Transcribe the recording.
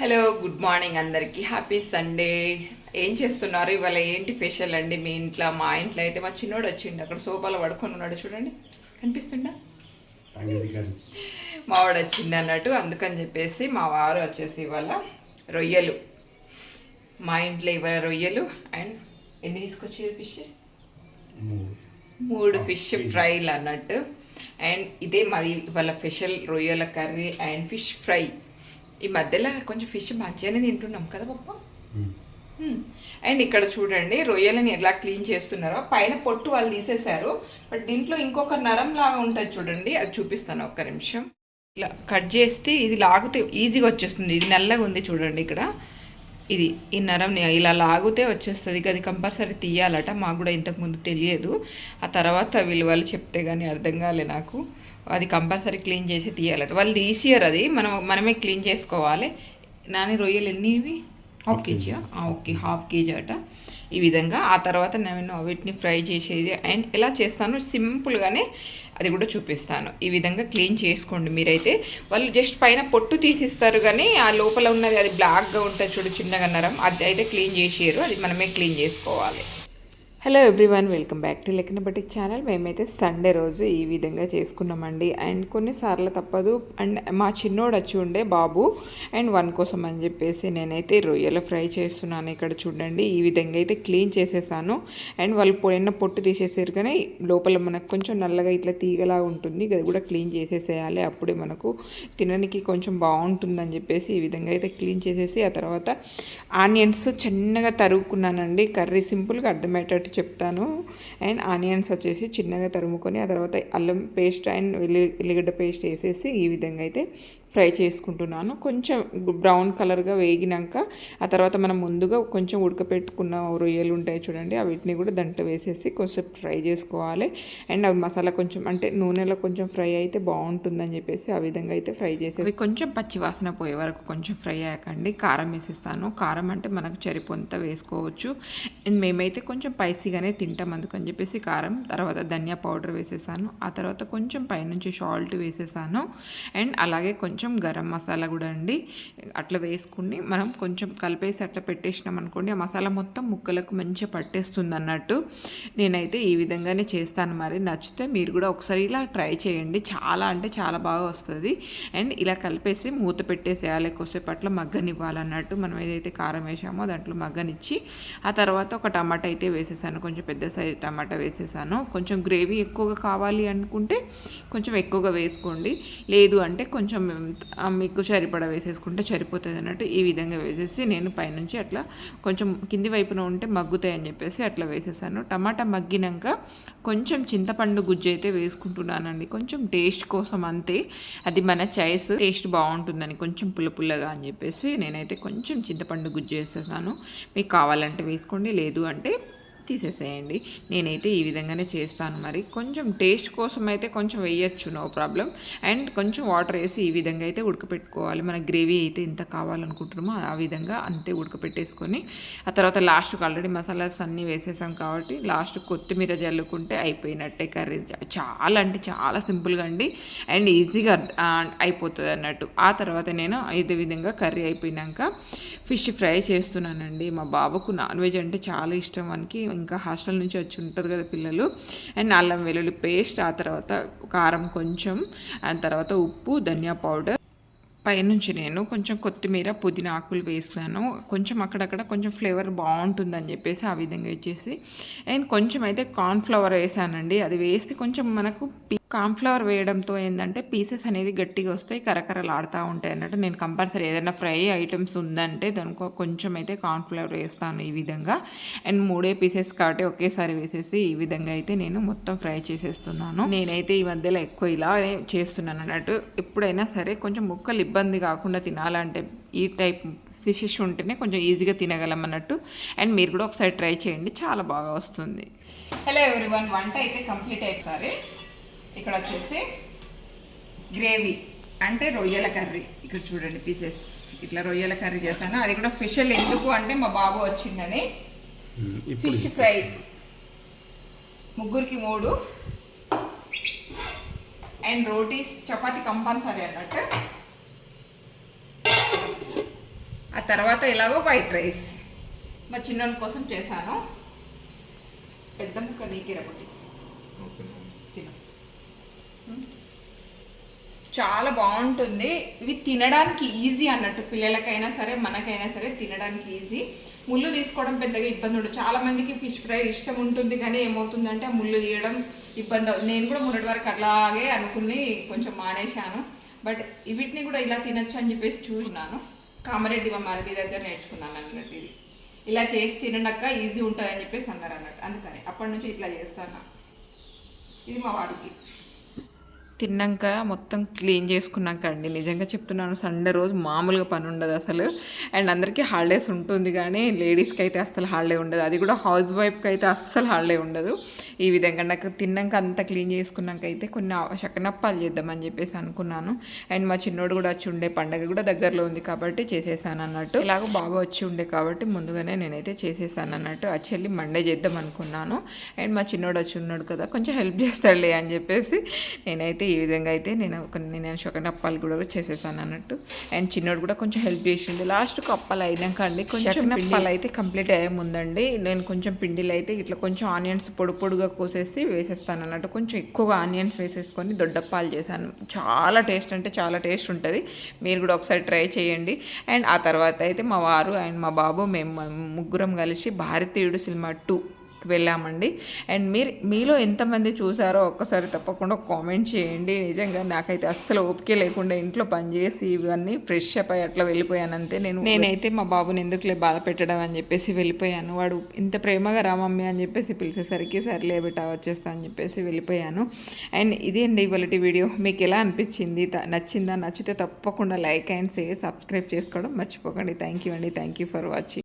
Hello good morning అందరికీ. Happy Sunday ఏం చేస్తున్నారు? ఇవాళ ఏంటి స్పెషల్ అండి? మీ ఇంట్లో మా ఇంట్లో అయితే మా చిన్నోడు వచ్చిండు. అక్కడ సోఫాలో పడుకొని ఉన్నాడు చూడండి. కనిపిస్తుందా? అంగీకరి మావాడు వచ్చింది అన్నట్టు. అందుకని చెప్పేసి మా వారు వచ్చేసి ఇవాళ రొయ్యలు. మా ఇంట్లో ఇవాళ రొయ్యలు అండ్ ఎన్ని తీసుకొచ్చారు ఫిష్ మూడు. మూడు ఫిష్ ఫ్రైలు అన్నట్టు. అండ్ ఇదే మరి ఇవాళ స్పెషల్ రొయ్యల కర్రీ అండ్ ఫిష్ ఫ్రై ఈ మధ్యలో కొంచెం ఫిష్ మంచిగానే తింటున్నాం కదా పప్ప. అండ్ ఇక్కడ చూడండి రొయ్యలని ఎలా క్లీన్ చేస్తున్నారో. పైన పొట్టు వాళ్ళు తీసేశారు. బట్ దీంట్లో ఇంకొక నరం లాగా ఉంటుంది చూడండి. అది చూపిస్తాను ఒక్క నిమిషం. ఇట్లా కట్ చేస్తే ఇది లాగితే ఈజీగా వచ్చేస్తుంది. ఇది నల్లగా ఉంది చూడండి ఇక్కడ. ఇది ఈ నరం ఇలా లాగితే వచ్చేస్తుంది. అది కంపల్సరీ తీయాలట. మాకు కూడా ఇంతకుముందు తెలియదు. ఆ తర్వాత వాళ్ళు చెప్తే కానీ అర్థం కాలే నాకు. అది కంపల్సరీ క్లీన్ చేసి తీయాలట. వాళ్ళు తీసియరు అది. మనం మనమే క్లీన్ చేసుకోవాలి. నాని రొయ్యలు ఎన్ని ఇవి? Half KG okay. Half KG అట. ఈ విధంగా ఆ తర్వాత నేను వీటిని ఫ్రై చేసేది. అండ్ ఎలా చేస్తాను సింపుల్గానే అది కూడా చూపిస్తాను. ఈ విధంగా క్లీన్ చేసుకోండి మీరైతే. వాళ్ళు జస్ట్ పైన పొట్టు తీసిస్తారు కానీ ఆ లోపల ఉన్నది అది బ్లాక్గా ఉంటుంది చూడు చిన్నగా నరం. అది అయితే క్లీన్ చేసేయరు. అది మనమే క్లీన్ చేసుకోవాలి. Hello everyone welcome back to లెక్కన బట్టి ఛానల్ మేమైతే సండే రోజు ఈ విధంగా చేసుకున్నామండి. అండ్ కొన్నిసార్లు తప్పదు. అండ్ మా చిన్నోడు వచ్చి ఉండే బాబు. అండ్ వన్ కోసం అని చెప్పేసి నేనైతే రొయ్యల ఫ్రై చేస్తున్నాను ఇక్కడ చూడండి. ఈ విధంగా అయితే క్లీన్ చేసేసాను. అండ్ వాళ్ళు పోయిన పొట్టు తీసేసారు కానీ లోపల మనకు కొంచెం నల్లగా ఇట్లా తీగలా ఉంటుంది. అది కూడా క్లీన్ చేసేసేయాలి. అప్పుడే మనకు తినడానికి కొంచెం బాగుంటుందని చెప్పేసి ఈ విధంగా అయితే క్లీన్ చేసేసి ఆ తర్వాత ఆనియన్స్ చిన్నగా తరుగుకున్నానండి కర్రీ సింపుల్గా అర్థమయ్యేటట్టు చెప్తాను. అండ్ ఆనియన్స్ వచ్చేసి చిన్నగా తరుముకొని ఆ తర్వాత అల్లం పేస్ట్ అండ్ వెల్లి ఎల్లిగడ్డ పేస్ట్ వేసేసి ఈ విధంగా అయితే ఫ్రై చేసుకుంటున్నాను. కొంచెం బ్రౌన్ కలర్గా వేగినాక ఆ తర్వాత మనం ముందుగా కొంచెం ఉడకపెట్టుకున్న రొయ్యలు ఉంటాయి చూడండి వీటిని కూడా దంట వేసేసి కొంచెం ఫ్రై చేసుకోవాలి. అండ్ అవి మసాలా కొంచెం అంటే నూనెలో కొంచెం ఫ్రై అయితే బాగుంటుందని చెప్పేసి ఆ విధంగా అయితే ఫ్రై చేసి కొంచెం పచ్చి వాసన పోయే వరకు కొంచెం ఫ్రై అయ్యాకండి. కారం వేసేస్తాను. కారం అంటే మనకు చరిపొంత వేసుకోవచ్చు. అండ్ మేమైతే కొంచెం స్పైసీగానే తింటాం అందుకని చెప్పేసి కారం తర్వాత ధనియా పౌడర్ వేసేసాను. ఆ తర్వాత కొంచెం పైనుంచి సాల్ట్ వేసేసాను. అండ్ అలాగే కొంచెం కొంచెం గరం మసాలా కూడా అండి. అట్లా వేసుకుని మనం కొంచెం కలిపేసి అట్లా పెట్టేసినాం అనుకోండి ఆ మసాలా మొత్తం ముక్కలకు మంచిగా పట్టేస్తుంది అన్నట్టు నేనైతే ఈ విధంగానే చేస్తాను. మరి నచ్చితే మీరు కూడా ఒకసారి ఇలా ట్రై చేయండి. చాలా అంటే చాలా బాగా వస్తుంది. అండ్ ఇలా కలిపేసి మూత పెట్టేసేయాలి కొద్దిసేపు అట్లా మగ్గనివ్వాలన్నట్టు మనం ఏదైతే కారం వేసామో దాంట్లో మగ్గనిచ్చి ఆ తర్వాత ఒక టమాటా అయితే వేసేసాను. కొంచెం పెద్ద సైజ్ టమాటా వేసేసాను. కొంచెం గ్రేవీ ఎక్కువగా కావాలి అనుకుంటే కొంచెం ఎక్కువగా వేసుకోండి. లేదు అంటే కొంచెం మీకు సరిపడా వేసేసుకుంటే సరిపోతుంది అన్నట్టు ఈ విధంగా వేసేసి నేను పైనుంచి అట్లా కొంచెం కింది వైపున ఉంటే మగ్గుతాయని చెప్పేసి అట్లా వేసేసాను. టమాటా మగ్గినాక కొంచెం చింతపండు గుజ్జు అయితే వేసుకుంటున్నానండి. కొంచెం టేస్ట్ కోసం అంతే. అది మన చాయిస్ టేస్ట్ బాగుంటుందని కొంచెం పుల్ల పుల్లగా అని చెప్పేసి నేనైతే కొంచెం చింతపండు గుజ్జు వేసేసాను. మీకు కావాలంటే వేసుకోండి లేదు అంటే తీసేసేయండి. నేనైతే ఈ విధంగానే చేస్తాను మరి. కొంచెం టేస్ట్ కోసం అయితే కొంచెం వేయచ్చు నో ప్రాబ్లం. అండ్ కొంచెం వాటర్ వేసి ఈ విధంగా అయితే ఉడకపెట్టుకోవాలి. మన గ్రేవీ అయితే ఎంత కావాలనుకుంటున్నామో ఆ విధంగా అంతే ఉడకపెట్టేసుకొని ఆ తర్వాత లాస్ట్కి ఆల్రెడీ మసాలాస్ అన్నీ వేసేసాం కాబట్టి లాస్ట్ కొత్తిమీర జల్లుకుంటే అయిపోయినట్టే కర్రీ. చాలా అంటే చాలా సింపుల్గా అండి. అండ్ ఈజీగా అయిపోతుంది అన్నట్టు. ఆ తర్వాత నేను ఇదే విధంగా కర్రీ అయిపోయినాక ఫిష్ ఫ్రై చేస్తున్నానండి. మా బాబుకు నాన్ వెజ్ అంటే చాలా ఇష్టం. మనకి ఇంకా హాస్టల్ నుంచి వచ్చి ఉంటారు కదా పిల్లలు. అండ్ అల్లం వెల్లుల్లి పేస్ట్ ఆ తర్వాత కారం కొంచెం ఆ తర్వాత ఉప్పు ధనియా పౌడర్. పైనుంచి నేను కొంచెం కొత్తిమీర పుదీనా ఆకులు వేసాను. కొంచెం అక్కడక్కడ కొంచెం ఫ్లేవర్ బాగుంటుందని చెప్పేసి ఆ విధంగా ఇచ్చేసి అండ్ కొంచెం అయితే కార్న్ఫ్లవర్ వేసానండి. అది వేస్తే కొంచెం మనకు కాన్ఫ్లవర్ వేయడంతో ఏంటంటే పీసెస్ అనేది గట్టిగా వస్తాయి కరకరలాడుతూ ఉంటాయి అన్నట్టు. నేను కంపల్సరీ ఏదైనా ఫ్రై ఐటమ్స్ ఉందంటే దానికి కొంచెం అయితే కాన్ఫ్లవర్ వేస్తాను ఈ విధంగా. అండ్ మూడే పీసెస్ కాబట్టి ఒకేసారి వేసేసి ఈ విధంగా అయితే నేను మొత్తం ఫ్రై చేసేస్తున్నాను. నేనైతే ఈ మధ్యలో ఎక్కువ ఇలా చేస్తున్నాను అన్నట్టు. ఎప్పుడైనా సరే కొంచెం ముక్కలు ఇబ్బంది కాకుండా తినాలంటే ఈ టైప్ ఫిషెస్ ఉంటేనే కొంచెం ఈజీగా తినగలం అన్నట్టు. అండ్ మీరు కూడా ఒకసారి ట్రై చేయండి చాలా బాగా వస్తుంది. హలో ఎవ్రీవన్ వంట అయితే కంప్లీట్ అయిపోయి ఇక్కడ వచ్చేసి గ్రేవీ అంటే రొయ్యల కర్రీ. ఇక్కడ చూడండి పీసెస్. ఇట్లా రొయ్యల కర్రీ చేశాను. అది కూడా స్పెషల్ ఎందుకు అంటే మా బాబు వచ్చిందని. Fish fry. ముగ్గురికి మూడు. అండ్ రోటీస్ చపాతి కంపల్సరీ అన్నట్టు. తర్వాత ఎలాగో వైట్ రైస్. మా చిన్నోని కోసం చేశాను. పెద్ద ముక్క నీకిర ఒకటి తిను. ఉమ్. చాలా బాగుంటుంది. ఇవి తినడానికి ఈజీ అన్నట్టు పిల్లలకైనా సరే మనకైనా సరే తినడానికి ఈజీ. ముళ్ళు తీసుకోవడం పెద్దగా ఇబ్బంది ఉండదు. చాలా మందికి ఫిష్ ఫ్రై ఇష్టం ఉంటుంది కానీ ఏమవుతుందంటే ఆ ముళ్ళు తీయడం ఇబ్బంది నేను కూడా మొన్నటి వరకు అలాగే అనుకుని కొంచెం మానేశాను. బట్ వీటిని కూడా ఇలా తినొచ్చు అని చెప్పేసి చూసినాను. కామారెడ్డి మా మరిది దగ్గర నేర్చుకున్నాను అన్నట్టు ఇది. ఇలా చేసి తినడాక ఈజీ ఉంటుంది అని చెప్పేసి అన్నారు అన్నట్టు. అందుకని అప్పటి నుంచి ఇట్లా చేస్తాను. ఇది మా వారికి. తిన్నాక మొత్తం క్లీన్ చేసుకున్నాక అండి. నిజంగా చెప్తున్నాను సండే రోజు మామూలుగా పని ఉండదు అసలు. అండ్ అందరికీ హాలిడేస్ ఉంటుంది కానీ లేడీస్కి అయితే అస్సలు హాలిడే ఉండదు. అది కూడా హౌస్ వైఫ్కి అయితే అస్సలు హాలిడే ఉండదు. ఈ విధంగా నాకు తిన్నాక అంతా క్లీన్ చేసుకున్నాక అయితే కొన్ని శకనప్పాలు చేద్దామని చెప్పేసి అనుకున్నాను. అండ్ మా చిన్నోడు కూడా వచ్చి ఉండే పండగ కూడా దగ్గరలో ఉంది కాబట్టి చేసేసాను అన్నట్టు. ఇలాగో బాగా వచ్చి ఉండే కాబట్టి ముందుగానే నేనైతే చేసేసాను అన్నట్టు. యాక్చువల్లీ మండే చేద్దాం అనుకున్నాను. అండ్ మా చిన్నోడు వచ్చి ఉన్నాడు కదా కొంచెం హెల్ప్ చేస్తాడులే అని చెప్పేసి నేనైతే ఈ విధంగా అయితే నేను ఒక నేను శకనప్పాలు కూడా చేసేసాను అన్నట్టు. అండ్ చిన్నోడు కూడా కొంచెం హెల్ప్ చేసిండు. లాస్ట్కి అప్పాలు అయినాక అండి కొంచెం శకనప్పాలు అయితే కంప్లీట్ అయ్యే ముందండి. నేను కొంచెం పిండిలు అయితే ఇట్లా కొంచెం ఆనియన్స్ పొడి పొడిగా కోసేసి వేసేస్తాను అన్నట్టు. కొంచెం ఎక్కువగా ఆనియన్స్ వేసేసుకొని దొడ్డప్పాలు చేశాను. చాలా టేస్ట్ అంటే చాలా టేస్ట్ ఉంటుంది. మీరు కూడా ఒకసారి ట్రై చేయండి. అండ్ ఆ తర్వాత అయితే మా వారు అండ్ మా బాబు మేము ముగ్గురం కలిసి భారతీయుడు సినిమా టూ వెళ్ళామండి. అండ్ మీరు మీలో ఎంతమంది చూసారో ఒక్కసారి తప్పకుండా కామెంట్ చేయండి. నిజంగా నాకైతే అస్సలు ఓపిక లేకుండా ఇంట్లో పనిచేసి ఇవన్నీ ఫ్రెష్ అప్ అయ్యి అట్లా వెళ్ళిపోయాను అంతే. నేను నేనైతే మా బాబుని ఎందుకులే బాధ పెట్టడం అని చెప్పేసి వెళ్ళిపోయాను. వాడు ఇంత ప్రేమగా రామమ్మి అని చెప్పేసి పిలిచేసరికి సర్లే బిడ్డ వచ్చేస్తా అని చెప్పేసి వెళ్ళిపోయాను. అండ్ ఇది అండి ఇవాళ వీడియో. మీకు ఎలా అనిపించింది? త- నచ్చిందా? నచ్చితే తప్పకుండా లైక్ అండ్ షేర్ సబ్స్క్రైబ్ చేసుకోవడం మర్చిపోకండి. థ్యాంక్ యూ అండి. Thank you for watching.